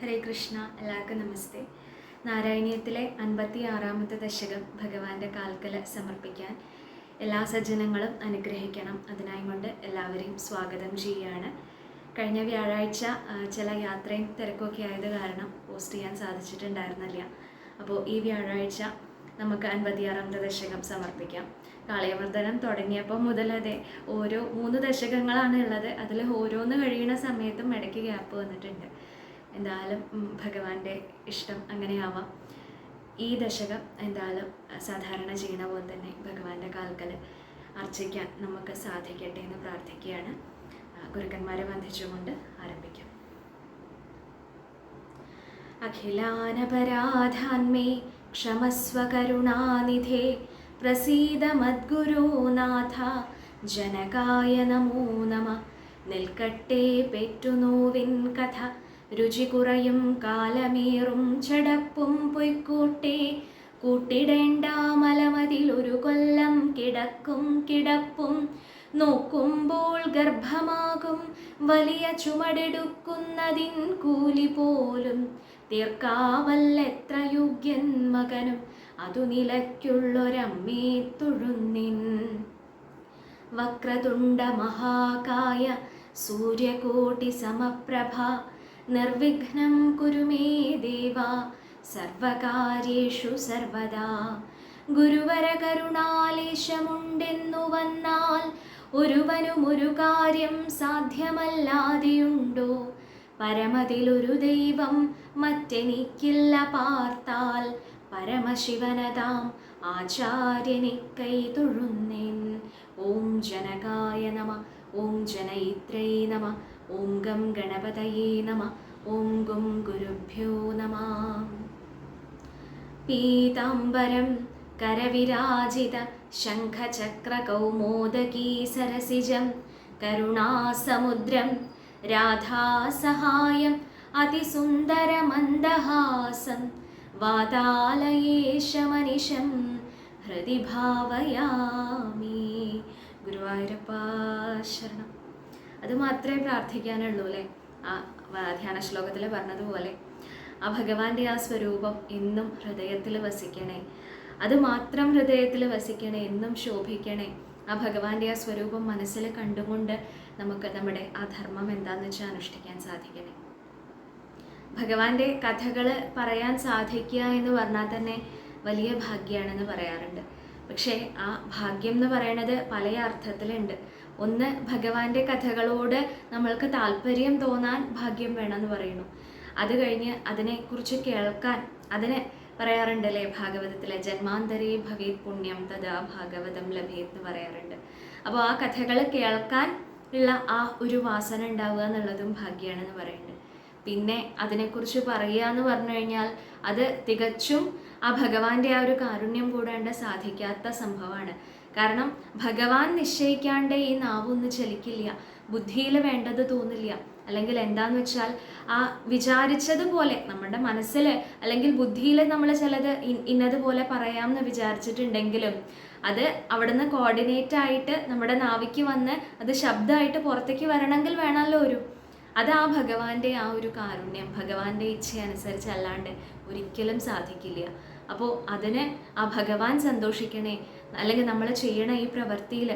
ഹരേ കൃഷ്ണ എല്ലാവർക്കും നമസ്തേ. നാരായണീയത്തിലെ അൻപത്തി ആറാമത്തെ ദശകം ഭഗവാന്റെ കാൽക്കല സമർപ്പിക്കാൻ എല്ലാ സജ്ജനങ്ങളും അനുഗ്രഹിക്കണം. അതിനായി കൊണ്ട് എല്ലാവരെയും സ്വാഗതം ചെയ്യുകയാണ്. കഴിഞ്ഞ വ്യാഴാഴ്ച ചില യാത്രയും തിരക്കൊക്കെ ആയത് കാരണം പോസ്റ്റ് ചെയ്യാൻ സാധിച്ചിട്ടുണ്ടായിരുന്നില്ല. അപ്പോൾ ഈ വ്യാഴാഴ്ച നമുക്ക് അൻപത്തിയാറാമത്തെ ദശകം സമർപ്പിക്കാം. കാളിയവർദ്ധനം തുടങ്ങിയപ്പോൾ മുതൽ അതെ ഓരോ മൂന്ന് ദശകങ്ങളാണ് ഉള്ളത്. അതിൽ ഓരോന്ന് കഴിയുന്ന സമയത്തും ഇടയ്ക്ക് ഗ്യാപ്പ് വന്നിട്ടുണ്ട്. എന്തായാലും ഭഗവാന്റെ ഇഷ്ടം അങ്ങനെയാവാം. ഈ ദശകം എന്തായാലും സാധാരണ ചെയ്യണ പോലെ തന്നെ ഭഗവാന്റെ കാൽക്കൽ അർച്ചിക്കാൻ നമുക്ക് സാധിക്കട്ടെ എന്ന് പ്രാർത്ഥിക്കുകയാണ്. ഗുരുക്കന്മാരെ വന്ദിച്ചുകൊണ്ട് ആരംഭിക്കാം. അഖിലാനപരാധാന്മേ കരുണാനിധേ പ്രസീദ മദ്ഗുരുനാഥ ജനകായ നമോ നമ. നിൽക്കട്ടെ പെറ്റുനോവിൻ കഥ. രുചി കുറയും കാലമേറും ചടപ്പും പൊയ്ക്കൂട്ടെ. കൂട്ടിടേണ്ട ഒരു കൊല്ലം കിടക്കും കിടപ്പും. നോക്കുമ്പോൾ ഗർഭമാകും വലിയ ചുമടെടുക്കുന്നതിൻ കൂലി പോലും. തീർക്കാവല്ലെത്ര യോഗ്യൻ മകനും അതു നിലയ്ക്കുള്ളൊരമ്മേ തൊഴുന്നിൻ. വക്രതുണ്ട മഹാകായ സൂര്യകോടി സമപ്രഭ നിർവിഘ്നം കുരു മേ ദേവ സർവകാര്യേഷു സർവദാ. ഗുരുവര കരുണാലേശമുണ്ടെന്നു വന്നാൽ ഒരുവനും ഒരു കാര്യം സാധ്യമല്ലാതെയുണ്ടോ? പരമതിലൊരു ദൈവം മറ്റെനിക്കില്ല പാർത്താൽ പരമശിവനതാം ആചാര്യനെ കൈ തൊഴുന്നേൻ. ഓം ജനകായ നമ ഓം ജനയിത്രൈ നമ ഓം ഗം ഗണപതയേ നമ. ഓം ഗും ഗുരുഭ്യോ നമ. പീതാംബരം കരവിരാജിത ശംഖചക്രകൗമോദകീ സരസിജം. കരുണാസമുദ്രം രാധാസഹായം അതിസുന്ദരമന്ദഹാസം. വാതാലയേശമനിശം ഹൃദി ഭാവയാമി ഗുരുവായൂരപ്പ ശരണം. അത് മാത്രമേ പ്രാർത്ഥിക്കാനുള്ളൂ അല്ലേ? ആ ധ്യാന ശ്ലോകത്തിൽ പറഞ്ഞതുപോലെ ആ ഭഗവാന്റെ ആ സ്വരൂപം എന്നും ഹൃദയത്തിൽ വസിക്കണേ. അത് മാത്രം ഹൃദയത്തിൽ വസിക്കണേ എന്നും ശോഭിക്കണേ. ആ ഭഗവാന്റെ ആ സ്വരൂപം മനസ്സിൽ കണ്ടുകൊണ്ട് നമുക്ക് നമ്മുടെ ആ ധർമ്മം എന്താന്ന് വെച്ചാൽ അനുഷ്ഠിക്കാൻ സാധിക്കണേ. ഭഗവാന്റെ കഥകൾ പറയാൻ സാധിക്കുക എന്ന് പറഞ്ഞാൽ തന്നെ വലിയ ഭാഗ്യമാണെന്ന് പറയാറുണ്ട്. പക്ഷേ ആ ഭാഗ്യം എന്ന് പറയണത് പല അർത്ഥത്തിലുണ്ട്. ഒന്ന് ഭഗവാന്റെ കഥകളോട് നമ്മൾക്ക് താല്പര്യം തോന്നാൻ ഭാഗ്യം വേണമെന്ന് പറയുന്നു. അത് കഴിഞ്ഞ് അതിനെക്കുറിച്ച് കേൾക്കാൻ അതിനെ പറയാറുണ്ടല്ലേ ഭാഗവതത്തിലെ ജന്മാന്തരേ ഭവേത് പുണ്യം തഥാ ഭാഗവതം ലഭേത് എന്ന് പറയാറുണ്ട്. അപ്പോൾ ആ കഥകൾ കേൾക്കാൻ ഉള്ള ആ ഒരു വാസന ഉണ്ടാവുക എന്നുള്ളതും ഭാഗ്യമാണെന്ന് പറയുന്നുണ്ട്. പിന്നെ അതിനെക്കുറിച്ച് പറയുക എന്ന് പറഞ്ഞു കഴിഞ്ഞാൽ അത് തികച്ചും ആ ഭഗവാന്റെ ആ ഒരു കാരുണ്യം കൂടാണ്ട് സാധിക്കാത്ത സംഭവമാണ്. കാരണം ഭഗവാൻ നിശ്ചയിക്കാണ്ട് ഈ നാവൊന്ന് ചലിക്കില്ല. ബുദ്ധിയിൽ വേണ്ടത് തോന്നില്ല. അല്ലെങ്കിൽ എന്താന്ന് വെച്ചാൽ ആ വിചാരിച്ചതുപോലെ നമ്മുടെ മനസ്സിൽ അല്ലെങ്കിൽ ബുദ്ധിയിൽ നമ്മൾ ചിലത് ഇന്നതുപോലെ പറയാമെന്ന് വിചാരിച്ചിട്ടുണ്ടെങ്കിലും അത് അവിടുന്ന് കോർഡിനേറ്റ് ആയിട്ട് നമ്മുടെ നാവിക്ക് വന്ന് അത് ശബ്ദമായിട്ട് പുറത്തേക്ക് വരണമെങ്കിൽ വേണമല്ലോ ഒരു. അത് ആ ഭഗവാന്റെ ആ ഒരു കാരുണ്യം ഭഗവാന്റെ ഇച്ഛയനുസരിച്ച് അല്ലാണ്ട് ഒരിക്കലും സാധിക്കില്ല. അപ്പോൾ അതിന് ആ ഭഗവാൻ സന്തോഷിക്കണേ. അല്ലെങ്കിൽ നമ്മൾ ചെയ്യണ ഈ പ്രവൃത്തിയിൽ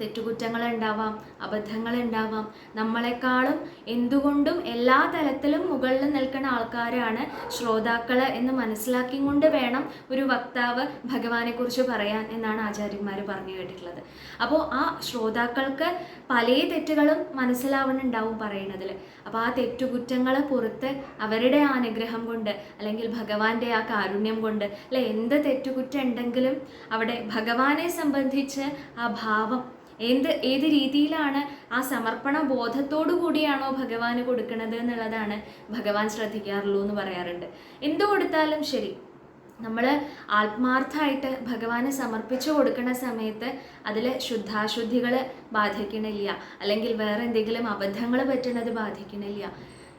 തെറ്റുകുറ്റങ്ങൾ ഉണ്ടാവാം അബദ്ധങ്ങൾ ഉണ്ടാവാം നമ്മളെക്കാളും എന്തുകൊണ്ടും എല്ലാ തലത്തിലും മുകളിൽ നിൽക്കുന്ന ആൾക്കാരാണ് ശ്രോതാക്കൾ എന്ന് മനസ്സിലാക്കി കൊണ്ട് വേണം ഒരു വക്താവ് ഭഗവാനെക്കുറിച്ച് പറയാൻ എന്നാണ് ആചാര്യന്മാർ പറഞ്ഞു കേട്ടിട്ടുള്ളത്. അപ്പോൾ ആ ശ്രോതാക്കൾക്ക് പല തെറ്റുകളും മനസ്സിലാവണുണ്ടാവും പറയുന്നതിൽ അപ്പോൾ ആ തെറ്റുകുറ്റങ്ങൾ പുറത്ത് അവരുടെ അനുഗ്രഹം കൊണ്ട് അല്ലെങ്കിൽ ഭഗവാന്റെ ആ കാരുണ്യം കൊണ്ട് അല്ലെ എന്ത് തെറ്റുകുറ്റം ഉണ്ടെങ്കിലും അവിടെ ഭഗവാനെ സംബന്ധിച്ച് ആ ഭാവം എന്ത് ഏത് രീതിയിലാണ് ആ സമർപ്പണ ബോധത്തോടു കൂടിയാണോ ഭഗവാന് കൊടുക്കുന്നത് എന്നുള്ളതാണ് ഭഗവാൻ ശ്രദ്ധിക്കാറുള്ളൂ എന്ന് പറയാറുണ്ട്. എന്ത് കൊടുത്താലും ശരി. നമ്മൾ ആത്മാർത്ഥമായിട്ട് ഭഗവാന് സമർപ്പിച്ചു കൊടുക്കുന്ന സമയത്ത് അതിൽ ശുദ്ധാശുദ്ധികൾ ബാധിക്കണില്ല. അല്ലെങ്കിൽ വേറെ എന്തെങ്കിലും അബദ്ധങ്ങൾ പറ്റുന്നത് ബാധിക്കണില്ല.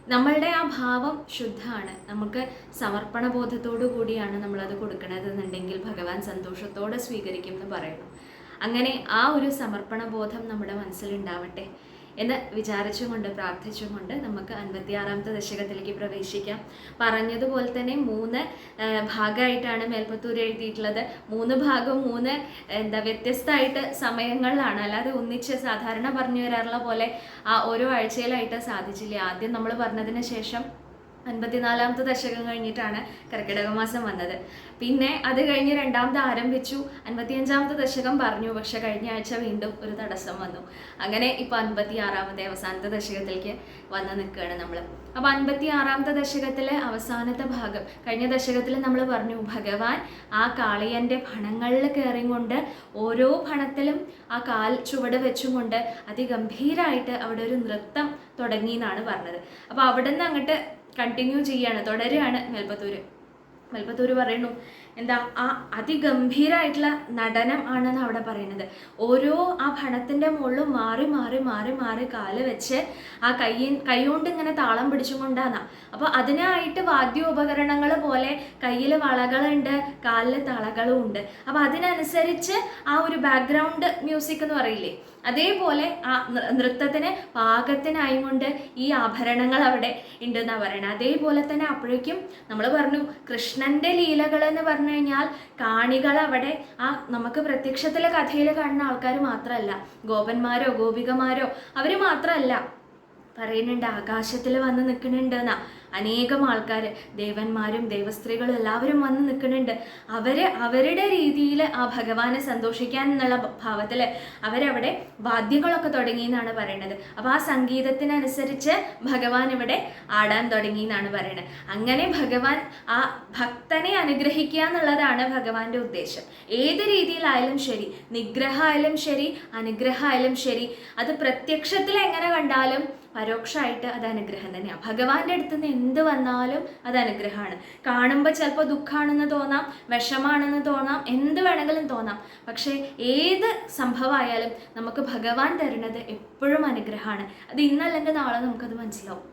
നമ്മളുടെ ആ ഭാവം ശുദ്ധമാണ് നമുക്ക് സമർപ്പണ ബോധത്തോടു കൂടിയാണ് നമ്മളത് കൊടുക്കണത് എന്നുണ്ടെങ്കിൽ ഭഗവാൻ സന്തോഷത്തോടെ സ്വീകരിക്കും എന്ന് പറയുന്നു. അങ്ങനെ ആ ഒരു സമർപ്പണ ബോധം നമ്മുടെ മനസ്സിലുണ്ടാവട്ടെ എന്ന് വിചാരിച്ചുകൊണ്ട് പ്രാർത്ഥിച്ചുകൊണ്ട് നമുക്ക് അൻപത്തിയാറാമത്തെ ദശകത്തിലേക്ക് പ്രവേശിക്കാം. പറഞ്ഞതുപോലെ തന്നെ മൂന്ന് ഭാഗമായിട്ടാണ് മേൽപ്പത്തൂർ എഴുതിയിട്ടുള്ളത്. മൂന്ന് ഭാഗം മൂന്ന് എന്താ വ്യത്യസ്തമായിട്ട് സമയങ്ങളിലാണ്. അല്ലാതെ ഒന്നിച്ച് സാധാരണ പറഞ്ഞു വരാറുള്ള പോലെ ആ ഓരോ ആഴ്ചയിലായിട്ട് സാധിച്ചില്ല. ആദ്യം നമ്മൾ പറഞ്ഞതിന് ശേഷം അൻപത്തിനാലാമത്തെ ദശകം കഴിഞ്ഞിട്ടാണ് കർക്കിടക മാസം വന്നത്. പിന്നെ അത് കഴിഞ്ഞ് രണ്ടാമത് ആരംഭിച്ചു അൻപത്തിയഞ്ചാമത്തെ ദശകം പറഞ്ഞു. പക്ഷെ കഴിഞ്ഞ ആഴ്ച വീണ്ടും ഒരു തടസ്സം വന്നു. അങ്ങനെ ഇപ്പൊ അൻപത്തി ആറാമത്തെ അവസാനത്തെ ദശകത്തിലേക്ക് വന്ന് നിൽക്കുകയാണ് നമ്മൾ. അപ്പോൾ അൻപത്തി ആറാമത്തെ ദശകത്തിലെ അവസാനത്തെ ഭാഗം കഴിഞ്ഞ ദശകത്തിൽ നമ്മൾ പറഞ്ഞു ഭഗവാൻ ആ കാളിയന്റെ ഭണങ്ങളിൽ കയറി കൊണ്ട് ഓരോ ഭണത്തിലും ആ കാൽ ചുവട് വെച്ചുകൊണ്ട് അതിഗംഭീരായിട്ട് അവിടെ ഒരു നൃത്തം തുടങ്ങി എന്നാണ് പറഞ്ഞത്. അപ്പൊ അവിടെ നിന്ന് അങ്ങോട്ട് കണ്ടിന്യൂ ചെയ്യാണ് തുടരുകയാണ് മേൽപ്പത്തൂര് മേൽപ്പത്തൂര് പറയുന്നു എന്താ ആ അതിഗംഭീരായിട്ടുള്ള നടനം ആണെന്ന് അവിടെ പറയുന്നത്. ഓരോ ആ ഭണത്തിന്റെ മുകളിലും മാറി മാറി മാറി മാറി കാൽ വെച്ച് ആ കൈ കൈകൊണ്ട് ഇങ്ങനെ താളം പിടിച്ചും കൊണ്ടാന്നാ അപ്പോൾ അതിനായിട്ട് വാദ്യോപകരണങ്ങൾ പോലെ കയ്യിൽ വളകളുണ്ട് കാലിൽ തളകളും ഉണ്ട് അപ്പോൾ അതിനനുസരിച്ച് ആ ഒരു ബാക്ക്ഗ്രൗണ്ട് മ്യൂസിക് എന്ന് പറയില്ലേ അതേപോലെ ആ നൃത്തത്തിന് പാകത്തിനായി കൊണ്ട് ഈ ആഭരണങ്ങൾ അവിടെ ഉണ്ടെന്നാണ് പറയണത് അതേപോലെ തന്നെ അപ്പോഴേക്കും നമ്മൾ പറഞ്ഞു കൃഷ്ണന്റെ ലീലകൾ എന്ന് പറഞ്ഞു കഴിഞ്ഞാൽ കാണികൾ അവിടെ ആ നമുക്ക് പ്രത്യക്ഷത്തിലെ കഥയിൽ കാണുന്ന ആൾക്കാർ മാത്രമല്ല ഗോപന്മാരോ ഗോപികമാരോ അവർ മാത്രമല്ല പറയുന്നുണ്ട് ആകാശത്തിൽ വന്ന് നിൽക്കുന്നുണ്ട് എന്നാ അനേകം ആൾക്കാർ ദേവന്മാരും ദേവസ്ത്രീകളും എല്ലാവരും വന്ന് നിൽക്കുന്നുണ്ട്. അവർ അവരുടെ രീതിയിൽ ആ ഭഗവാനെ സന്തോഷിക്കാൻ എന്നുള്ള ഭാവത്തിൽ അവരവിടെ വാദ്യങ്ങളൊക്കെ തുടങ്ങി എന്നാണ് പറയുന്നത് അപ്പോൾ ആ സംഗീതത്തിനനുസരിച്ച് ഭഗവാൻ ഇവിടെ ആടാൻ തുടങ്ങി എന്നാണ് പറയുന്നത് അങ്ങനെ ഭഗവാൻ ആ ഭക്തനെ അനുഗ്രഹിക്കുക എന്നുള്ളതാണ് ഭഗവാന്റെ ഉദ്ദേശം. ഏത് രീതിയിലായാലും ശരി നിഗ്രഹമായാലും ശരി അനുഗ്രഹമായാലും ശരി അത് പ്രത്യക്ഷത്തിൽ എങ്ങനെ കണ്ടാലും പരോക്ഷമായിട്ട് അത് അനുഗ്രഹം തന്നെയാണ് ഭഗവാന്റെ അടുത്ത് നിന്ന് എന്ത് വന്നാലും അത് അനുഗ്രഹമാണ്. കാണുമ്പോൾ ചിലപ്പോൾ ദുഃഖമാണെന്ന് തോന്നാം വിഷമാണെന്ന് തോന്നാം എന്ത് വേണമെങ്കിലും തോന്നാം. പക്ഷേ ഏത് സംഭവമായാലും നമുക്ക് ഭഗവാൻ തരുന്നത് എപ്പോഴും അനുഗ്രഹമാണ്. അത് ഇന്നല്ലെങ്കിൽ നാളെ നമുക്കത് മനസ്സിലാവും.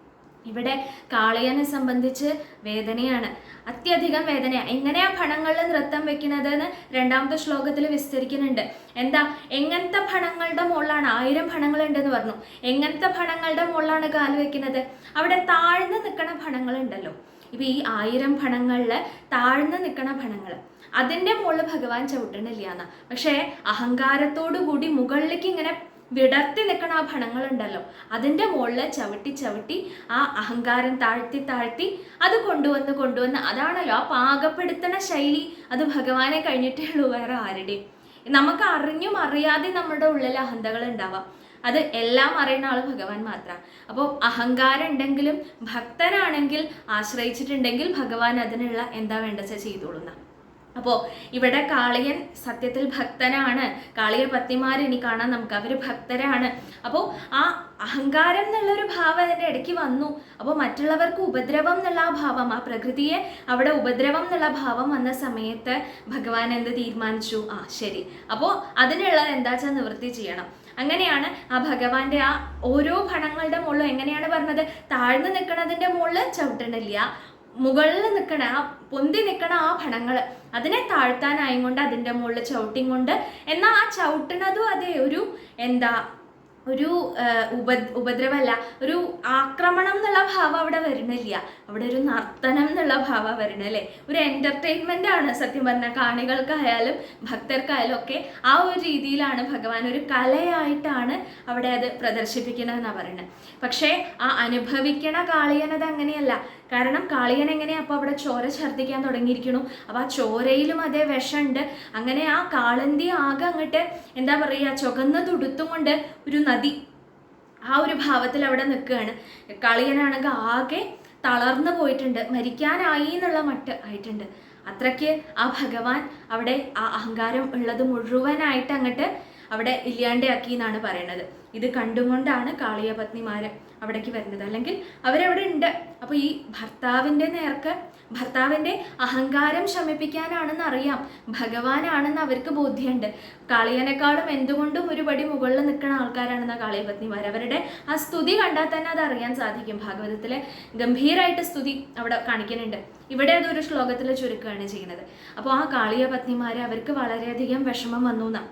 ഇവിടെ കാളിയനെ സംബന്ധിച്ച് വേദനയാണ്. അത്യധികം വേദന എങ്ങനെയാ ഭണങ്ങളിൽ നൃത്തം വെക്കുന്നത് എന്ന് രണ്ടാമത്തെ ശ്ലോകത്തിൽ വിസ്തരിക്കുന്നുണ്ട്. എന്താ? എങ്ങനത്തെ ഭണങ്ങളുടെ മുകളിലാണ് ആയിരം ഭണങ്ങളുണ്ടെന്ന് പറഞ്ഞു. എങ്ങനത്തെ ഭണങ്ങളുടെ മുകളിലാണ് കാൽ വെക്കുന്നത്? അവിടെ താഴ്ന്നു നിൽക്കണ ഭണങ്ങളുണ്ടല്ലോ. ഇപ്പൊ ഈ ആയിരം ഭണങ്ങളിൽ താഴ്ന്നു നിൽക്കണ ഭണങ്ങൾ അതിന്റെ മുകളിൽ ഭഗവാൻ ചവിട്ടണില്ല എന്നാ. പക്ഷേ അഹങ്കാരത്തോടു കൂടി മുകളിലേക്ക് ഇങ്ങനെ വിടർത്തി നിൽക്കണ ആ ഭണങ്ങളുണ്ടല്ലോ. അതിന്റെ മുകളിൽ ചവിട്ടി ചവിട്ടി ആ അഹങ്കാരം താഴ്ത്തി താഴ്ത്തി അത് കൊണ്ടുവന്ന് കൊണ്ടുവന്ന് അതാണല്ലോ ആ പാകപ്പെടുത്തണ ശൈലി. അത് ഭഗവാനെ കഴിഞ്ഞിട്ടേ ഉള്ളൂ വേറെ ആരുടെയും. നമുക്ക് അറിഞ്ഞും അറിയാതെ നമ്മുടെ ഉള്ളിൽ അഹന്തകൾ ഉണ്ടാവാം. അത് എല്ലാം അറിയുന്ന ആൾ ഭഗവാൻ മാത്രമാണ് അപ്പോൾ അഹങ്കാരം ഉണ്ടെങ്കിലും ഭക്തനാണെങ്കിൽ ആശ്രയിച്ചിട്ടുണ്ടെങ്കിൽ ഭഗവാൻ അതിനുള്ള എന്താ വേണ്ടത് ചെയ്തോളുന്ന. അപ്പോൾ ഇവിടെ കാളിയൻ സത്യത്തിൽ ഭക്തനാണ്. കാളിയ പത്നിമാർ ഇനി കാണാൻ നമുക്ക് അവർ ഭക്തരാണ്. അപ്പോൾ ആ അഹങ്കാരം എന്നുള്ളൊരു ഭാവം അതിന്റെ ഇടയ്ക്ക് വന്നു. അപ്പോൾ മറ്റുള്ളവർക്ക് ഉപദ്രവം എന്നുള്ള ആ ഭാവം ആ പ്രകൃതിയെ അവിടെ ഉപദ്രവം എന്നുള്ള ഭാവം വന്ന സമയത്ത് ഭഗവാൻ എന്ത് തീരുമാനിച്ചു? ആ ശരി. അപ്പോൾ അതിനുള്ളത് എന്താ വെച്ചാൽ നിവൃത്തി ചെയ്യണം. അങ്ങനെയാണ് ആ ഭഗവാന്റെ ആ ഓരോ ഭണങ്ങളുടെ മുകളിലും എങ്ങനെയാണ് പറഞ്ഞത്? താഴ്ന്നു നിൽക്കുന്നതിന്റെ മുകളിൽ ചവിട്ടണില്ല. മുകളിൽ നിൽക്കണ ആ പൊന്തി നിൽക്കണ ആ ഭണങ്ങൾ അതിനെ താഴ്ത്താനായും കൊണ്ട് അതിന്റെ മുകളിൽ ചവിട്ടിയും കൊണ്ട് എന്നാൽ ആ ചവിട്ടണതും അതേ ഒരു എന്താ ഒരു ഉപ ഉപദ്രവമല്ല ഒരു ആക്രമണം എന്നുള്ള ഭാവം അവിടെ വരണില്ല. അവിടെ ഒരു നർത്തനം എന്നുള്ള ഭാവം വരണല്ലേ? ഒരു എന്റർടൈൻമെന്റ് ആണ് സത്യം പറഞ്ഞാൽ കാണികൾക്കായാലും ഭക്തർക്കായാലും ഒക്കെ ആ ഒരു രീതിയിലാണ് ഭഗവാൻ ഒരു കലയായിട്ടാണ് അവിടെ അത് പ്രദർശിപ്പിക്കണമെന്നാണ് പറയുന്നത് പക്ഷേ ആ അനുഭവിക്കണ കാളിയനത് അങ്ങനെയല്ല. കാരണം കാളിയൻ എങ്ങനെയാണ് അപ്പോൾ അവിടെ ചോര ഛർദ്ദിക്കാൻ തുടങ്ങിയിരിക്കണു? അപ്പോൾ ആ ചോരയിലും അതേ വിഷമുണ്ട്. അങ്ങനെ ആ കാളന്തി ആകെ അങ്ങോട്ട് എന്താ പറയുക ചുകന്ന് തുടുത്തും കൊണ്ട് ഒരു നദി ആ ഒരു ഭാവത്തിൽ അവിടെ നിൽക്കുകയാണ്. കളിയനാണെങ്കിൽ ആകെ തളർന്നു പോയിട്ടുണ്ട്. മരിക്കാനായി എന്നുള്ള മട്ട് ആയിട്ടുണ്ട്. അത്രയ്ക്ക് ആ ഭഗവാൻ അവിടെ ആ അഹങ്കാരം ഉള്ളത് മുഴുവനായിട്ട് അങ്ങോട്ട് അവിടെ ഇല്ലാണ്ടാക്കി എന്നാണ് പറയുന്നത് ഇത് കണ്ടുകൊണ്ടാണ് കാളിയ പത്നിമാര് അവിടേക്ക് വരുന്നത്. അല്ലെങ്കിൽ അവരവിടെ ഉണ്ട്. അപ്പോൾ ഈ ഭർത്താവിന്റെ നേർക്ക് ഭർത്താവിന്റെ അഹങ്കാരം ശമിപ്പിക്കാനാണെന്ന് അറിയാം. ഭഗവാനാണെന്ന് അവർക്ക് ബോധ്യമുണ്ട്. കാളിയനേക്കാളും എന്തുകൊണ്ടും ഒരുപടി മുകളിൽ നിൽക്കുന്ന ആൾക്കാരാണെന്ന കാളിയപത്നിമാർ അവരുടെ ആ സ്തുതി കണ്ടാൽ തന്നെ അത് അറിയാൻ സാധിക്കും. ഭാഗവതത്തിലെ ഗംഭീരമായിട്ട് സ്തുതി അവിടെ കാണിക്കുന്നുണ്ട്. ഇവിടെ അതൊരു ശ്ലോകത്തിൽ ചുരുക്കുകയാണ് ചെയ്യുന്നത്. അപ്പോൾ ആ കാളിയപത്നിമാരെ അവർക്ക് വളരെയധികം വിഷമം വന്നു എന്നാ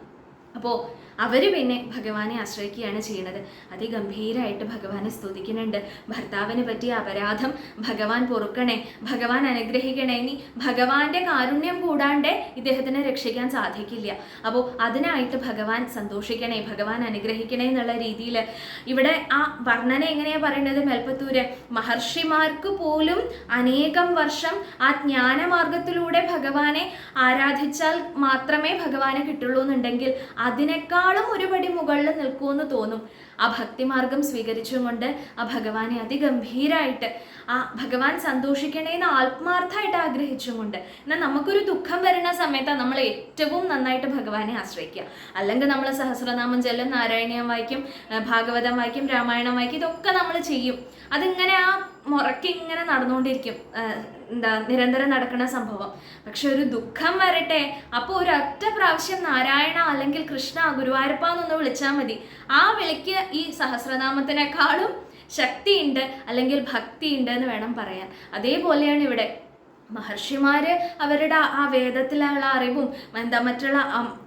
അപ്പോൾ അവർ പിന്നെ ഭഗവാനെ ആശ്രയിക്കുകയാണ് ചെയ്യുന്നത്. അതിഗംഭീരമായിട്ട് ഭഗവാനെ സ്തുതിക്കുന്നുണ്ട്. ഭർത്താവിന് പറ്റിയ അപരാധം ഭഗവാൻ പൊറുക്കണേ ഭഗവാൻ അനുഗ്രഹിക്കണേ. ഇനി ഭഗവാന്റെ കാരുണ്യം കൂടാണ്ട് ഇദ്ദേഹത്തിനെ രക്ഷിക്കാൻ സാധിക്കില്ല. അപ്പോൾ അതിനായിട്ട് ഭഗവാൻ സന്തോഷിക്കണേ ഭഗവാൻ അനുഗ്രഹിക്കണേ എന്നുള്ള രീതിയിൽ ഇവിടെ ആ വർണന എങ്ങനെയാ പറയുന്നത് മേൽപ്പത്തൂര് മഹർഷിമാർക്ക് പോലും അനേകം വർഷം ആ ജ്ഞാനമാർഗത്തിലൂടെ ഭഗവാനെ ആരാധിച്ചാൽ മാത്രമേ ഭഗവാനെ കിട്ടുള്ളൂ എന്നുണ്ടെങ്കിൽ അതിനേക്കാളും ഒരുപടി മുകളിൽ നിൽക്കുമെന്ന് തോന്നും. ആ ഭക്തിമാർഗം സ്വീകരിച്ചുകൊണ്ട് ആ ഭഗവാനെ അതിഗംഭീരായിട്ട് ആ ഭഗവാൻ സന്തോഷിക്കണേന്ന് ആത്മാർത്ഥമായിട്ട് ആഗ്രഹിച്ചുകൊണ്ട് എന്നാൽ നമുക്കൊരു ദുഃഖം വരുന്ന സമയത്താണ് നമ്മൾ ഏറ്റവും നന്നായിട്ട് ഭഗവാനെ ആശ്രയിക്കുക. അല്ലെങ്കിൽ നമ്മൾ സഹസ്രനാമം ചെല്ലും നാരായണീയം വായിക്കും ഭാഗവതം വായിക്കും രാമായണം വായിക്കും ഇതൊക്കെ നമ്മൾ ചെയ്യും. അതിങ്ങനെ ആ മുറയ്ക്ക് ഇങ്ങനെ നടന്നുകൊണ്ടിരിക്കും എന്താ നിരന്തരം നടക്കുന്ന സംഭവം. പക്ഷെ ഒരു ദുഃഖം വരട്ടെ. അപ്പോൾ ഒരൊറ്റ പ്രാവശ്യം നാരായണ അല്ലെങ്കിൽ കൃഷ്ണ ഗുരുവായൂരപ്പ എന്നൊന്ന് വിളിച്ചാൽ മതി. ആ വിളിക്ക് ഈ സഹസ്രനാമത്തിനേക്കാളും ശക്തിയുണ്ട് അല്ലെങ്കിൽ ഭക്തിയുണ്ട് എന്ന് വേണം പറയാൻ. അതേപോലെയാണ് ഇവിടെ. മഹർഷിമാര് അവരുടെ ആ വേദത്തിലുള്ള അറിവും എന്താ മറ്റുള്ള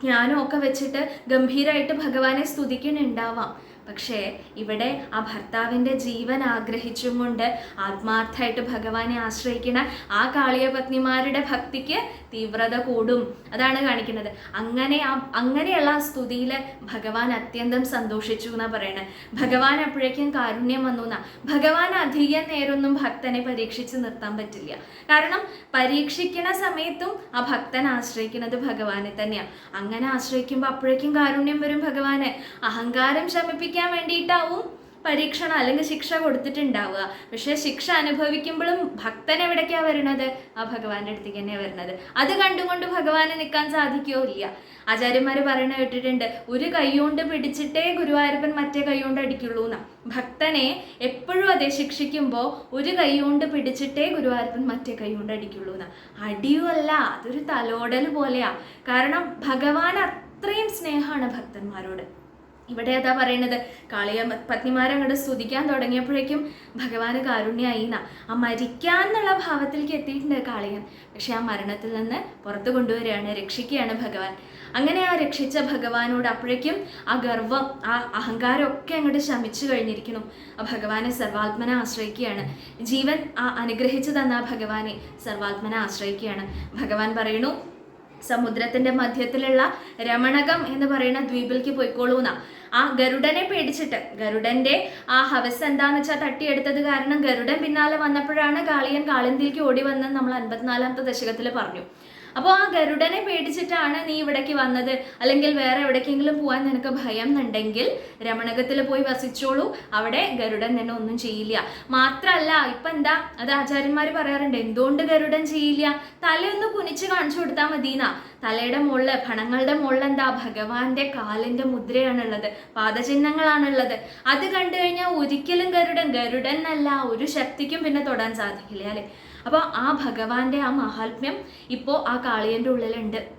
ജ്ഞാനവും ഒക്കെ വെച്ചിട്ട് ഗംഭീരമായിട്ട് ഭഗവാനെ സ്തുതിക്കുന്നുണ്ടാവാം. പക്ഷേ ഇവിടെ ആ ഭർത്താവിന്റെ ജീവൻ ആഗ്രഹിച്ചും കൊണ്ട് ആത്മാർത്ഥമായിട്ട് ഭഗവാനെ ആശ്രയിക്കുന്ന ആ കാളിയപത്നിമാരുടെ ഭക്തിക്ക് തീവ്രത കൂടും. അതാണ് കാണിക്കുന്നത്. അങ്ങനെ ആ അങ്ങനെയുള്ള സ്തുതിയിൽ ഭഗവാൻ അത്യന്തം സന്തോഷിച്ചു എന്നാണ് പറയണത് ഭഗവാൻ അപ്പോഴേക്കും കാരുണ്യം വന്നു എന്നാ. ഭഗവാൻ അധികം നേരമൊന്നും ഭക്തനെ പരീക്ഷിച്ച് നിർത്താൻ പറ്റില്ല. കാരണം പരീക്ഷിക്കുന്ന സമയത്തും ആ ഭക്തൻ ആശ്രയിക്കുന്നത് ഭഗവാനെ തന്നെയാണ് അങ്ങനെ ആശ്രയിക്കുമ്പോൾ അപ്പോഴേക്കും കാരുണ്യം വരും ഭഗവാനെ. അഹങ്കാരം ശമിപ്പിക്കാൻ വേണ്ടിയിട്ടാവും പരീക്ഷണം അല്ലെങ്കിൽ ശിക്ഷ കൊടുത്തിട്ടുണ്ടാവുക. പക്ഷേ ശിക്ഷ അനുഭവിക്കുമ്പോഴും ഭക്തൻ എവിടേക്കാ വരുന്നത് ആ ഭഗവാന്റെ അടുത്തേക്ക് തന്നെയാണ് വരുന്നത് അത് കണ്ടുകൊണ്ട് ഭഗവാനെ നിൽക്കാൻ സാധിക്കുകയോ ഇല്ല. ആചാര്യന്മാര് പറയണ കേട്ടിട്ടുണ്ട് ഒരു കൈകൊണ്ട് പിടിച്ചിട്ടേ ഗുരുവായൂരപ്പൻ മറ്റേ കൈകൊണ്ട് അടിക്കുള്ളൂ എന്നാ. ഭക്തനെ എപ്പോഴും അതേ ശിക്ഷിക്കുമ്പോൾ ഒരു കൈകൊണ്ട് പിടിച്ചിട്ടേ ഗുരുവായൂരപ്പൻ മറ്റേ കൈകൊണ്ട് അടിക്കുള്ളൂ എന്നാ. അടിയുമല്ല അതൊരു തലോടൽ പോലെയാ. കാരണം ഭഗവാൻ അത്രയും സ്നേഹമാണ് ഭക്തന്മാരോട്. ഇവിടെ അതാ പറയുന്നത് കാളിയ പത്നിമാരങ്ങോട്ട് സ്തുതിക്കാൻ തുടങ്ങിയപ്പോഴേക്കും ഭഗവാന് കാരുണ്യായി എന്നാ ആ മരിക്കാന്നുള്ള ഭാവത്തിലേക്ക് എത്തിയിട്ടുണ്ട് കാളിയൻ. പക്ഷെ ആ മരണത്തിൽ നിന്ന് പുറത്തു കൊണ്ടുവരികയാണ് രക്ഷിക്കുകയാണ് ഭഗവാൻ. അങ്ങനെ ആ രക്ഷിച്ച ഭഗവാനോട് അപ്പോഴേക്കും ആ ഗർവം ആ അഹങ്കാരമൊക്കെ അങ്ങോട്ട് ശമിച്ചു കഴിഞ്ഞിരിക്കുന്നു. ആ ഭഗവാനെ സർവാത്മന ആശ്രയിക്കുകയാണ്. ജീവൻ ആ അനുഗ്രഹിച്ചു തന്ന ആ ഭഗവാനെ സർവാത്മന ആശ്രയിക്കുകയാണ്. ഭഗവാൻ പറയണു സമുദ്രത്തിന്റെ മധ്യത്തിലുള്ള രമണകം എന്ന് പറയുന്ന ദ്വീപിലേക്ക് പോയിക്കോളൂന്ന. ആ ഗരുഡനെ പേടിച്ചിട്ട് ഗരുഡന്റെ ആ ഹവസ് എന്താന്ന് വെച്ചാൽ തട്ടിയെടുത്തത് കാരണം ഗരുഡൻ പിന്നാലെ വന്നപ്പോഴാണ് കാളിയൻ കാളിന്തിയിലേക്ക് ഓടി വന്നെന്ന് നമ്മൾ അൻപത്തിനാലാമത്തെ ദശകത്തിൽ പറഞ്ഞു. അപ്പോൾ ആ ഗരുഡനെ പേടിച്ചിട്ടാണ് നീ ഇവിടേക്ക് വന്നത്. അല്ലെങ്കിൽ വേറെ എവിടേക്കെങ്കിലും പോകാൻ നിനക്ക് ഭയം എന്നുണ്ടെങ്കിൽ രമണകത്തിൽ പോയി വസിച്ചോളൂ. അവിടെ ഗരുഡൻ നിന്നെ ഒന്നും ചെയ്യില്ല. മാത്രമല്ല ഇപ്പം എന്താ? അത് ആചാര്യന്മാർ പറയാറുണ്ട് എന്തുകൊണ്ട് ഗരുഡൻ ചെയ്യില്ല? തലയൊന്ന് കുനിച്ച് കാണിച്ചു കൊടുത്താൽ മതിന്നാ. തലയുടെ മുകളിൽ ഫണങ്ങളുടെ മുകളിൽ എന്താ? ഭഗവാന്റെ കാലിന്റെ മുദ്രയാണുള്ളത് പാദചിഹ്നങ്ങളാണുള്ളത്. അത് കണ്ടു കഴിഞ്ഞാൽ ഒരിക്കലും ഗരുഡൻ ഗരുഡൻ എന്നല്ല ഒരു ശക്തിക്കും പിന്നെ തൊടാൻ സാധിക്കില്ല അല്ലെ? അപ്പോൾ ആ ഭഗവാന്റെ ആ മഹാത്മ്യം ഇപ്പോൾ ആ കാളിയന്റെ ഉള്ളിലുണ്ട്.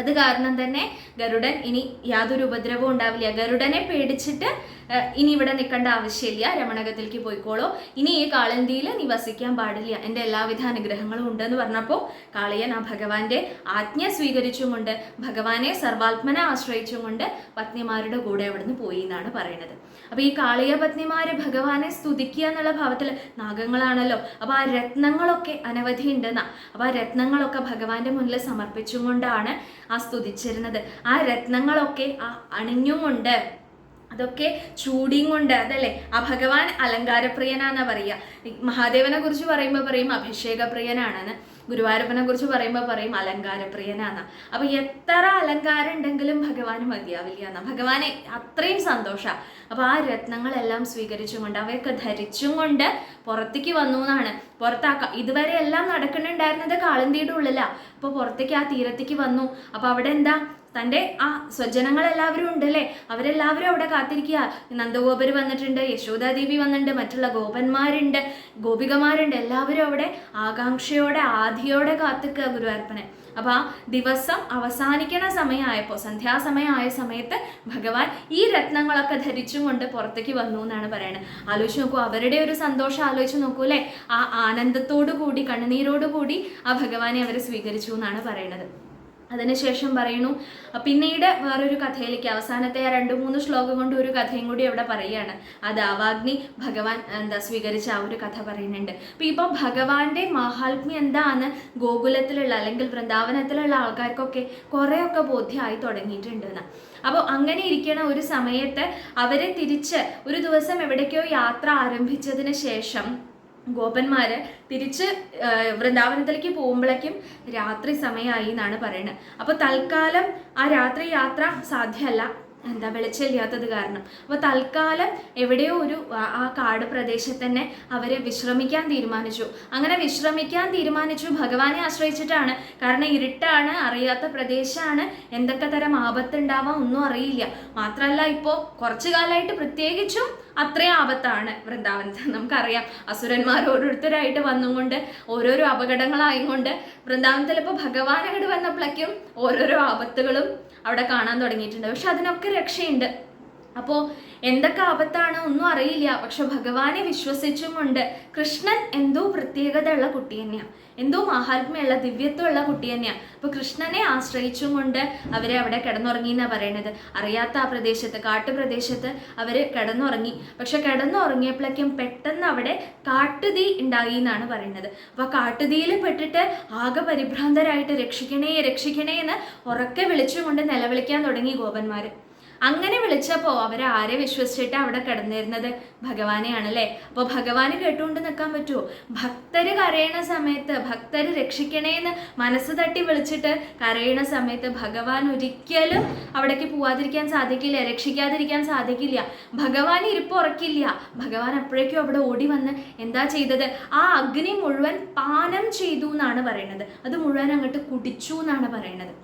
അത് കാരണം തന്നെ ഗരുഡൻ ഇനി യാതൊരു ഉപദ്രവവും ഉണ്ടാവില്ല. ഗരുഡനെ പേടിച്ചിട്ട് ഇനി ഇവിടെ നിൽക്കേണ്ട ആവശ്യമില്ല. രമണകത്തിലേക്ക് പോയിക്കോളൂ. ഇനി ഈ കാളന്തിയിൽ നീ വസിക്കാൻ പാടില്ല. എന്റെ എല്ലാവിധ അനുഗ്രഹങ്ങളും ഉണ്ടെന്ന് പറഞ്ഞപ്പോൾ കാളിയൻ ആ ഭഗവാന്റെ ആജ്ഞ സ്വീകരിച്ചും കൊണ്ട് ഭഗവാനെ സർവാത്മന ആശ്രയിച്ചും കൊണ്ട് പത്നിമാരുടെ കൂടെ അവിടുന്ന് പോയി എന്നാണ് പറയുന്നത്. അപ്പോൾ ഈ കാളിയ പത്നിമാര് ഭഗവാനെ സ്തുതിക്കുക എന്നുള്ള ഭാവത്തിൽ നാഗങ്ങളാണല്ലോ. അപ്പോൾ ആ രത്നങ്ങളൊക്കെ അനവധി ഉണ്ടെന്നാ അപ്പൊ ആ രത്നങ്ങളൊക്കെ ഭഗവാന്റെ മുന്നിൽ സമർപ്പിച്ചും കൊണ്ടാണ് ആ സ്തുതിച്ചിരുന്നത്. ആ രത്നങ്ങളൊക്കെ ആ അണിഞ്ഞും കൊണ്ട് അതൊക്കെ ചൂടിയും കൊണ്ട് അതല്ലേ? ആ ഭഗവാൻ അലങ്കാരപ്രിയനാന്നാ പറയുക. മഹാദേവനെ കുറിച്ച് പറയുമ്പോൾ പറയും അഭിഷേകപ്രിയനാണെന്ന്. ഗുരുവായൂരപ്പനെ കുറിച്ച് പറയുമ്പോൾ പറയും അലങ്കാരപ്രിയനാന്ന. അപ്പൊ എത്ര അലങ്കാരം ഉണ്ടെങ്കിലും ഭഗവാന് മതിയാവില്ല എന്ന ഭഗവാനെ അത്രയും സന്തോഷ. അപ്പൊ ആ രത്നങ്ങളെല്ലാം സ്വീകരിച്ചും കൊണ്ട് അവയൊക്കെ ധരിച്ചും കൊണ്ട് പുറത്തേക്ക് വന്നു എന്നാണ് പുറത്താക്ക ഇതുവരെ എല്ലാം നടക്കുന്നുണ്ടായിരുന്നത് കാളന്തിയുടെ ഉള്ളിലാ. അപ്പൊ പുറത്തേക്ക് ആ തീരത്തേക്ക് വന്നു. അപ്പൊ അവിടെ എന്താ? തന്റെ ആ സ്വജനങ്ങളെല്ലാവരും ഉണ്ടല്ലേ? അവരെല്ലാവരും അവിടെ കാത്തിരിക്കുക. നന്ദഗോപർ വന്നിട്ടുണ്ട് യശോദാദേവി വന്നിട്ടുണ്ട് മറ്റുള്ള ഗോപന്മാരുണ്ട് ഗോപികമാരുണ്ട്. എല്ലാവരും അവിടെ ആകാംക്ഷയോടെ ആധിയോടെ കാത്തിക്കുക ഗുരുവായൂരപ്പനെ. അപ്പൊ ആ ദിവസം അവസാനിക്കണ സമയമായപ്പോൾ സന്ധ്യാസമയമായ സമയത്ത് ഭഗവാൻ ഈ രത്നങ്ങളൊക്കെ ധരിച്ചും കൊണ്ട് പുറത്തേക്ക് വന്നു എന്നാണ് പറയുന്നത് ആലോചിച്ച് നോക്കൂ അവരുടെ ഒരു സന്തോഷം ആലോചിച്ച് നോക്കൂ അല്ലേ? ആ ആനന്ദത്തോടു കൂടി കണ്ണുനീരോടു കൂടി ആ ഭഗവാനെ അവർ സ്വീകരിച്ചു എന്നാണ് പറയുന്നത് അതിനുശേഷം പറയുന്നു പിന്നീട് വേറൊരു കഥയിലേക്ക് അവസാനത്തെ ആ രണ്ട് മൂന്ന് ശ്ലോകം കൊണ്ട് ഒരു കഥയും കൂടി അവിടെ പറയുകയാണ്. ആ ദാവാഗ്നി ഭഗവാൻ എന്താ സ്വീകരിച്ച ആ ഒരു കഥ പറയുന്നുണ്ട്. അപ്പൊ ഇപ്പൊ ഭഗവാന്റെ മഹാത്മ്യം എന്താന്ന് ഗോകുലത്തിലുള്ള അല്ലെങ്കിൽ വൃന്ദാവനത്തിലുള്ള ആൾക്കാർക്കൊക്കെ കുറേയൊക്കെ ബോധ്യമായി തുടങ്ങിയിട്ടുണ്ട് എന്ന് അപ്പോൾ അങ്ങനെ ഇരിക്കണ ഒരു സമയത്ത് അവരെ തിരിച്ച് ഒരു ദിവസം എവിടേക്കോ യാത്ര ആരംഭിച്ചതിന് ശേഷം ഗോപന്മാര് തിരിച്ച് വൃന്ദാവനത്തിലേക്ക് പോകുമ്പോഴേക്കും രാത്രി സമയമായി എന്നാണ് പറയുന്നത് അപ്പോൾ തൽക്കാലം ആ രാത്രി യാത്ര സാധ്യമല്ല. എന്താ വെളിച്ചമില്ലാത്തത് കാരണം. അപ്പോൾ തൽക്കാലം എവിടെയോ ഒരു ആ കാട് പ്രദേശത്ത് തന്നെ അവരെ വിശ്രമിക്കാൻ തീരുമാനിച്ചു. അങ്ങനെ വിശ്രമിക്കാൻ തീരുമാനിച്ചു. ഭഗവാനെ ആശ്രയിച്ചിട്ടാണ്. കാരണം ഇരുട്ടാണ് അറിയാത്ത പ്രദേശമാണ് എന്തൊക്കെ തരം ആപത്തുണ്ടാവാം ഒന്നും അറിയില്ല. മാത്രമല്ല ഇപ്പോൾ കുറച്ചു കാലമായിട്ട് പ്രത്യേകിച്ചും അത്രയും ആപത്താണ് വൃന്ദാവനത്തിൽ നമുക്കറിയാം അസുരന്മാർ ഓരോരുത്തരായിട്ട് വന്നുകൊണ്ട് ഓരോരോ അപകടങ്ങളായതുകൊണ്ട് വൃന്ദാവനത്തിൽ ഇപ്പോൾ ഭഗവാൻ അങ്ങോട്ട് വന്നപ്പോഴേക്കും ഓരോരോ ആപത്തുകളും അവിടെ കാണാൻ തുടങ്ങിയിട്ടുണ്ട്. പക്ഷെ അതിനൊക്കെ രക്ഷയുണ്ട്. അപ്പോൾ എന്തൊക്കെ ആപത്താണ് ഒന്നും അറിയില്ല. പക്ഷെ ഭഗവാനെ വിശ്വസിച്ചും കൊണ്ട് കൃഷ്ണൻ എന്തോ പ്രത്യേകത ഉള്ള കുട്ടി തന്നെയാണ് എന്തോ മഹാത്മ്യമുള്ള ദിവ്യത്വമുള്ള കുട്ടി തന്നെയാണ് അപ്പോൾ കൃഷ്ണനെ ആശ്രയിച്ചും കൊണ്ട് അവരെ അവിടെ കിടന്നുറങ്ങി എന്നാണ് പറയണത്. അറിയാത്ത ആ പ്രദേശത്ത് കാട്ടുപ്രദേശത്ത് അവർ കിടന്നുറങ്ങി. പക്ഷെ കിടന്നുറങ്ങിയപ്പോഴേക്കും പെട്ടെന്ന് അവിടെ കാട്ടുതീ ഉണ്ടായി എന്നാണ് പറയുന്നത് അപ്പോൾ കാട്ടുതീയിൽ പെട്ടിട്ട് ആകെ പരിഭ്രാന്തരായിട്ട് രക്ഷിക്കണേ രക്ഷിക്കണേ എന്ന് ഉറക്കെ വിളിച്ചുകൊണ്ട് നിലവിളിക്കാൻ തുടങ്ങി ഗോപന്മാർ അങ്ങനെ വിളിച്ചപ്പോൾ ആരെ വിശ്വസിച്ചിട്ട് അവിടെ കിടന്നിരുന്നത്? ഭഗവാനെയാണ് അല്ലേ അപ്പോൾ ഭഗവാന് കേട്ടുകൊണ്ട് നിൽക്കാൻ പറ്റുമോ ഭക്തര് കരയണ സമയത്ത് ഭക്തര് രക്ഷിക്കണേ എന്ന് മനസ്സ് തട്ടി വിളിച്ചിട്ട് കരയണ സമയത്ത് ഭഗവാൻ ഒരിക്കലും അവിടേക്ക് പോവാതിരിക്കാൻ സാധിക്കില്ല രക്ഷിക്കാതിരിക്കാൻ സാധിക്കില്ല. ഭഗവാൻ ഇരിപ്പ് ഉറക്കില്ല. ഭഗവാൻ അപ്പോഴേക്കും അവിടെ ഓടി വന്ന് എന്താ ചെയ്തത്? ആ അഗ്നി മുഴുവൻ പാനം ചെയ്തു എന്നാണ് പറയുന്നത്. അത് മുഴുവൻ അങ്ങോട്ട് കുടിച്ചു എന്നാണ് പറയുന്നത്.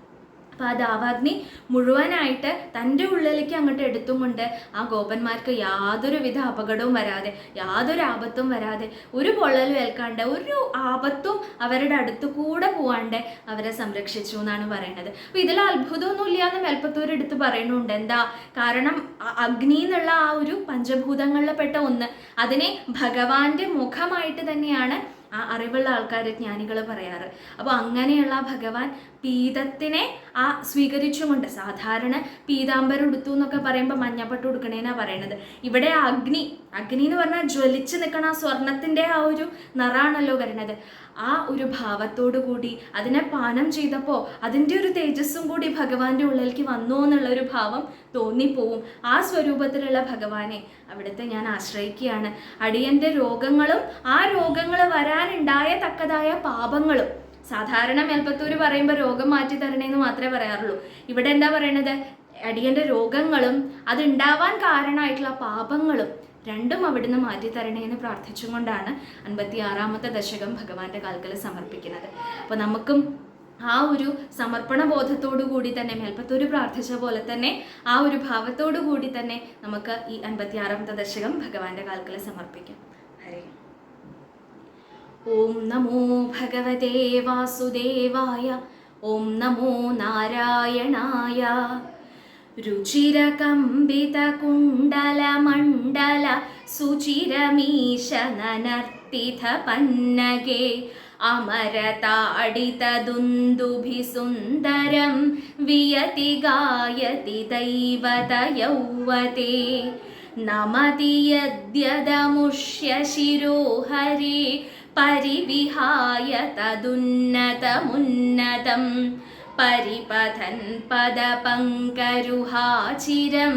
അപ്പോൾ ആ ദാവാഗ്നി മുഴുവനായിട്ട് തന്റെ ഉള്ളിലേക്ക് അങ്ങോട്ട് എടുത്തും കൊണ്ട് ആ ഗോപന്മാർക്ക് യാതൊരുവിധ അപകടവും വരാതെ യാതൊരു ആപത്തും വരാതെ ഒരു പൊള്ളലും ഏൽക്കാണ്ട് ഒരു ആപത്തും അവരുടെ അടുത്ത് കൂടെ പോവാണ്ട് അവരെ സംരക്ഷിച്ചു എന്നാണ് പറയുന്നത് അപ്പോൾ ഇതിൽ അത്ഭുതമൊന്നുമില്ല എന്ന് മേൽപ്പത്തൂർ എടുത്ത് പറയുന്നുണ്ട്. എന്താ? കാരണം അഗ്നി എന്നുള്ള ആ ഒരു പഞ്ചഭൂതങ്ങളിൽ പെട്ട ഒന്ന് അതിനെ ഭഗവാന്റെ മുഖമായിട്ട് തന്നെയാണ് ആ അറിവുള്ള ആൾക്കാർ ജ്ഞാനികൾ പറയാറ്. അപ്പോൾ അങ്ങനെയുള്ള ഭഗവാൻ പീതത്തിനെ ആ സ്വീകരിച്ചുകൊണ്ട് സാധാരണ പീതാംബരം എടുത്തു എന്നൊക്കെ പറയുമ്പോൾ മഞ്ഞപ്പട്ട് ഉടുക്കണേന്നാ പറയണത്. ഇവിടെ അഗ്നി അഗ്നി എന്ന് പറഞ്ഞാൽ ജ്വലിച്ച് നിൽക്കണ ആ സ്വർണത്തിന്റെ ആ ഒരു നിറാണല്ലോ വരുന്നത് ആ ഒരു ഭാവത്തോടു കൂടി അതിനെ പാനം ചെയ്തപ്പോൾ അതിന്റെ ഒരു തേജസ്സും കൂടി ഭഗവാന്റെ ഉള്ളിലേക്ക് വന്നു എന്നുള്ള ഒരു ഭാവം തോന്നിപ്പോവും. ആ സ്വരൂപത്തിലുള്ള ഭഗവാനെ അവിടുത്തെ ഞാൻ ആശ്രയിക്കുകയാണ്. അടിയന്റെ രോഗങ്ങളും ആ രോഗങ്ങൾ വരാനുണ്ടായ തക്കതായ പാപങ്ങളും. സാധാരണ മേൽപ്പത്തൂര് പറയുമ്പോൾ രോഗം മാറ്റി തരണേന്ന് മാത്രമേ പറയാറുള്ളൂ. ഇവിടെ എന്താ പറയണത്? അടിയന്റെ രോഗങ്ങളും അതുണ്ടാവാൻ കാരണമായിട്ടുള്ള പാപങ്ങളും രണ്ടും അവിടുന്ന് മാറ്റി തരണേ എന്ന് പ്രാർത്ഥിച്ചുകൊണ്ടാണ് അൻപത്തി ആറാമത്തെ ദശകം ഭഗവാന്റെ കാൽക്കൽ സമർപ്പിക്കുന്നത്. അപ്പോൾ നമുക്കും ആ ഒരു സമർപ്പണ ബോധത്തോടു കൂടി തന്നെ മേൽപ്പത്തൂര് പ്രാർത്ഥിച്ച പോലെ തന്നെ ആ ഒരു ഭാവത്തോടു കൂടി തന്നെ നമുക്ക് ഈ അൻപത്തി ആറാമത്തെ ദശകം ഭഗവാന്റെ കാൽക്കൽ സമർപ്പിക്കാം. ഹരേ. ഓം നമോ ഭഗവതേ വാസുദേവായ ഓം നമോ നാരായണായ रुचिरकम्बितकुण्डलमण्डल सुचिरमीश नर्तिथ पन्नगे अमरताडितदुन्दुभि वियति गायति दैवत यौवते नमति यद्यदमुष्यशिरो हरि परिविहाय तदुन्नतमुन्नतम् परिपथन् पदपङ्करुहाचिरं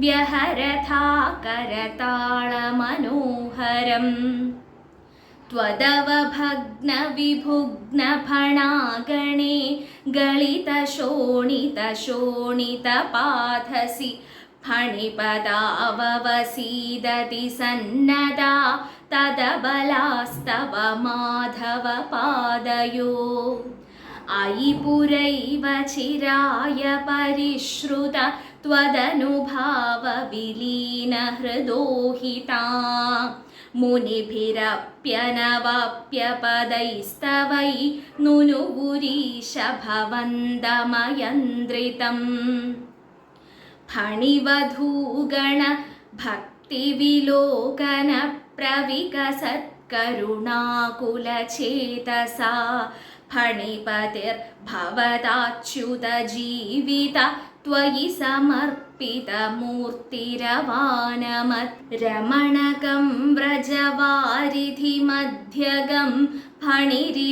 व्यहरथा करतालमनोहरम् त्वदवभग्नविभुग्नफणागणे गलितशोणितशोणितपाथसि फणिपदाववसीदति सन्नदा तदबलास्तव माधवपादयो। अयि पुरैव चिराय परिश्रुत त्वदनुभावविलीनहृदोहिता। मुनिभिरप्यनवाप्यपदैस्तवै नुनुगुरीश भवन्दमयन्द्रितम् फणिवधूगण भक्तिविलोकन प्रविकसत्करुणाकुलचेतसा फणिपतिर्भवताच्युत जीवित त्वयि समर्पितमूर्तिरवानमत् रमणकं व्रजवारिधिमध्यगं फणिरिपुर्नकरोति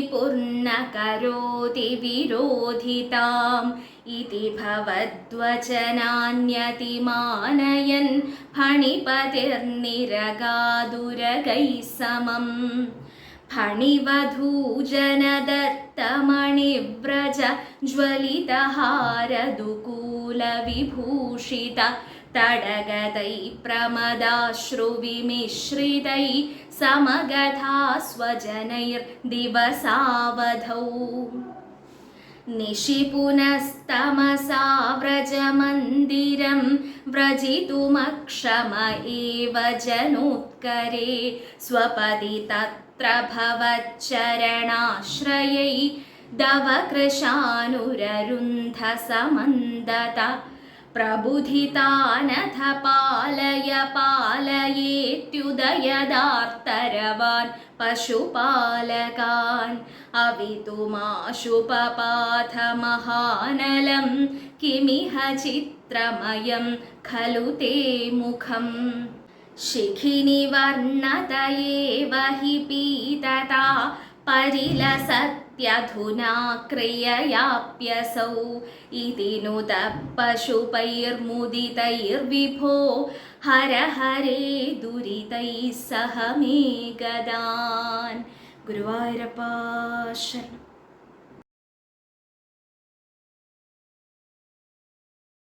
विरोधिताम् इति भवद्वचनान्यतिमानयन् फणिपतिर्निरगादुरगैः समम् फणिवधूजनदत्तमणिव्रज ज्वलितहारदुकूलविभूषित तडगतैः प्रमदाश्रुविमिश्रितैः समगथा स्वजनैर्दिवसावधौ निशिपुनस्तमसा व्रजमन्दिरं व्रजितुमक्षम एव जनोत्करे स्वपदि तत्र भवच्चरणाश्रयै दवकृशानुररुन्धसमन्दत। प्रबुधितानथ पालय पालयेत्युदयदार्तरवान् पशुपालकान्। अवितुमाशुपपाथमहानलं किमिह चित्रमयं खलु ते मुखम् शिखिनिवर्णतयेव हि पीतता परिलसत्यधुना क्रिययाप्यसौ इति नुतः पशुपैर्मुदितैर्विभो हर हरे दुरितैः सह मे गदान् गुरुवायुरपाशरणम्